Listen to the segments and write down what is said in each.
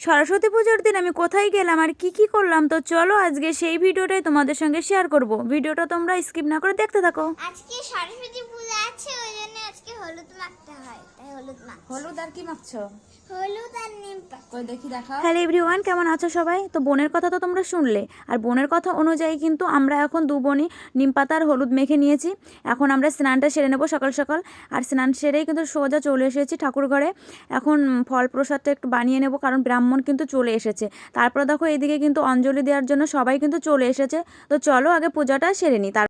সরস্বতী পুজোর দিন আমি কোথায় গেলাম আর কি কি করলাম? তো চলো আজকে সেই ভিডিওটাই তোমাদের সঙ্গে শেয়ার করব। ভিডিওটা তোমরা স্কিপ না করে দেখতে থাকো। আজকে সরস্বতী পূজা আছে, ওই জন্য আজকে হলুদ মাখতে হয় তাই হলুদ মাখ হলুদ আর কি মাখছো? হলুদ আর নিম কই দেখি দেখাও। হ্যালো এভরিওয়ান কেমন আছো সবাই? তো বোনের কথা তো তোমরা শুনলে আর বোনের কথা অনুযায়ী কিন্তু আমরা এখন দু বোনই নিম পাতা আর হলুদ মেখে নিয়েছি। এখন আমরা স্নানটা সেরে নেব সকাল সকাল আর স্নান সেরেই কিন্তু সোজা চলে এসেছি ঠাকুর ঘরে। এখন ফল প্রসাদটা একটু বানিয়ে নেব কারণ ব্রাহ্মণ কিন্তু চলে এসেছে। তারপর দেখো এইদিকে কিন্তু অঞ্জলি দেওয়ার জন্য সবাই কিন্তু চলে এসেছে। তো চলো আগে পূজাটা সেরে নিই তার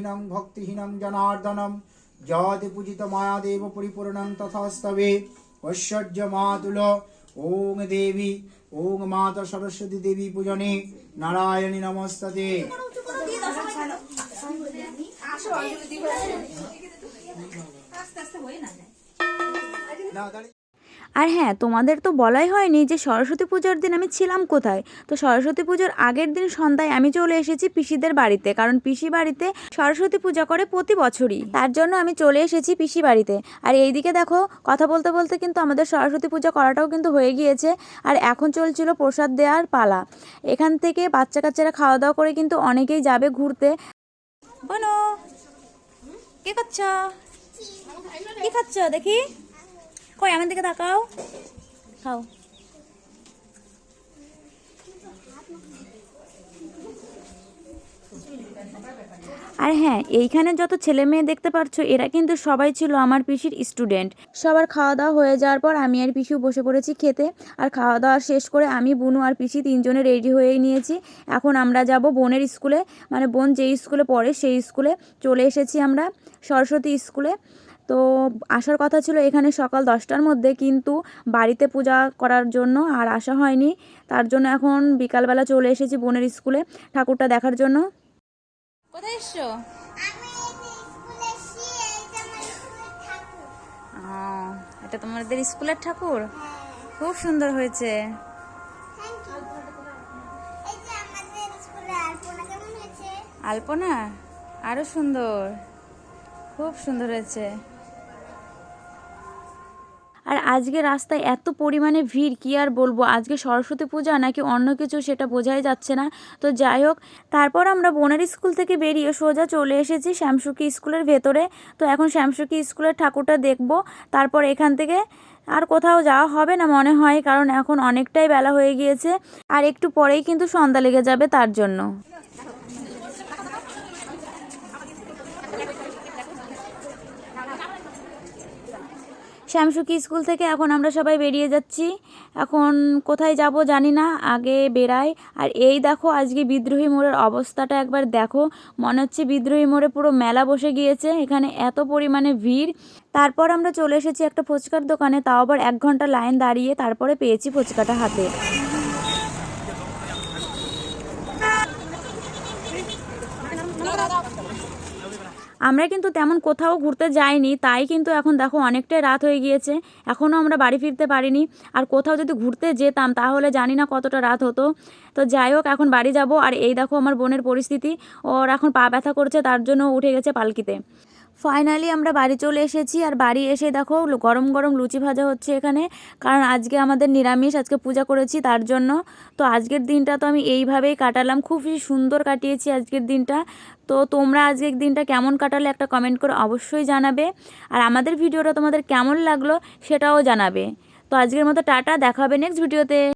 হীনং ক্রিয়াহীনং ভক্তিহীনং জনার্দনম। যদ পূজিত মায়াদেব পরিপূর্ণং তথাস্তবে। ঐশ্বর্য মাতুল। ওং দেবী ওং মাতা সরস্বতী দেবী পূজনে নারায়ণী নমস্ততে না, আর হ্যাঁ তোমাদের তো বলাই হয়নি যে সরস্বতী পুজোর দিন আমি ছিলাম কোথায়। তো সরস্বতী পুজোর আগের দিন সন্ধ্যায় আমি চলে এসেছি পিসিদের বাড়িতে, কারণ পিসি বাড়িতে সরস্বতী পূজা করে প্রতি বছরই। তার জন্য আমি চলে এসেছি পিসি বাড়িতে। আর এইদিকে দেখো, কথা বলতে বলতে কিন্তু আমাদের সরস্বতী পূজা করাটাও কিন্তু হয়ে গিয়েছে। আর এখন চলছিল প্রসাদ দেওয়ার পালা। এখান থেকে বাচ্চা কাচ্চারা খাওয়া দাওয়া করে কিন্তু অনেকেই যাবে ঘুরতে। বলো কি করছ কি খাচ্ছ দেখি? কই আমার দিকে তাকাও খাও আর হ্যাঁ এইখানে যত ছেলে মেয়ে দেখতে পাচ্ছ এরা কিন্তু সবাই ছিল আমার পিসির স্টুডেন্ট। সবার খাওয়া দাওয়া হয়ে যাওয়ার পর আমি আর পিসিও বসে পড়েছি খেতে। আর খাওয়া দাওয়া শেষ করে আমি, বুনু আর পিসি তিনজনে রেডি হয়ে নিয়েছি। এখন আমরা যাব বোনের স্কুলে। মানে বোন যেই স্কুলে পড়ে, সেই স্কুলে চলে এসেছি আমরা, সরস্বতী স্কুলে। তো আসার কথা ছিল এখানে সকাল দশটার মধ্যে কিন্তু বাড়িতে পূজা করার জন্য আর আসা হয়নি। তার জন্য এখন বিকালবেলা চলে এসেছি বোনের স্কুলে ঠাকুরটা দেখার জন্য। কোথায় এসছো? এটা তোমাদের স্কুলের ঠাকুর? খুব সুন্দর হয়েছে। আলপনা? আরও সুন্দর। খুব সুন্দর হয়েছে। আর আজকে রাস্তায় এত পরিমাণে ভিড়, কি আর বলব? আজকে সরস্বতী পূজা নাকি অন্য কিছু সেটা বোঝাই যাচ্ছে না। তো যাই হোক, তারপর আমরা বোনের স্কুল থেকে বেরিয়ে সোজা চলে এসেছি শ্যামসুকি স্কুলের ভেতরে। তো এখন শ্যামসুকি স্কুলের ঠাকুরটা দেখব। তারপর এখান থেকে আর কোথাও যাওয়া হবে না মনে হয়, কারণ এখন অনেকটাই বেলা হয়ে গিয়েছে। আর একটু পরেই কিন্তু সন্ধ্যা লেগে যাবে তার জন্য। শ্যামসুকি স্কুল থেকে এখন আমরা সবাই বেরিয়ে যাচ্ছি। এখন কোথায় যাব জানি না, আগে বেরাই আর এই দেখো, আজকে বিদ্রোহী মোড়ের অবস্থাটা একবার দেখো। মনে হচ্ছে বিদ্রোহী মোড়ে পুরো মেলা বসে গিয়েছে, এখানে এত পরিমাণে ভিড়। তারপর আমরা চলে এসেছি একটা ফুচকার দোকানে, তাও আবার এক ঘণ্টা লাইন দাঁড়িয়ে তারপরে পেয়েছি ফুচকাটা হাতে। আমরা কিন্তু তেমন কোথাও ঘুরতে যাইনি, তাই কিন্তু এখন দেখো অনেকটাই রাত হয়ে গিয়েছে এখনও আমরা বাড়ি ফিরতে পারিনি। আর কোথাও যদি ঘুরতে যেতাম তাহলে জানি না কতটা রাত হতো। তো যাই হোক, এখন বাড়ি যাব। আর এই দেখো আমার বোনের পরিস্থিতি, ওর এখন পা ব্যথা করছে, তার জন্য উঠে গেছে পালকিতে। ফাইনালি আমরা বাড়ি চলে এসেছি আর বাড়ি এসে দেখো গরম গরম লুচি ভাজা হচ্ছে এখানে। কারণ আজকে আমাদের নিরামিষ, আজকে পূজা করেছি তার জন্য। তো আজকের দিনটা তো আমি এইভাবেই কাটালাম। খুবই সুন্দর কাটিয়েছি আজকের দিনটা। তো তোমরা আজকের দিনটা কেমন কাটালে একটা কমেন্ট করে অবশ্যই জানাবে। আর আমাদের ভিডিওটা তোমাদের কেমন লাগল সেটাও জানাবে। তো আজকের মতো টাটা, দেখা হবে নেক্সট ভিডিওতে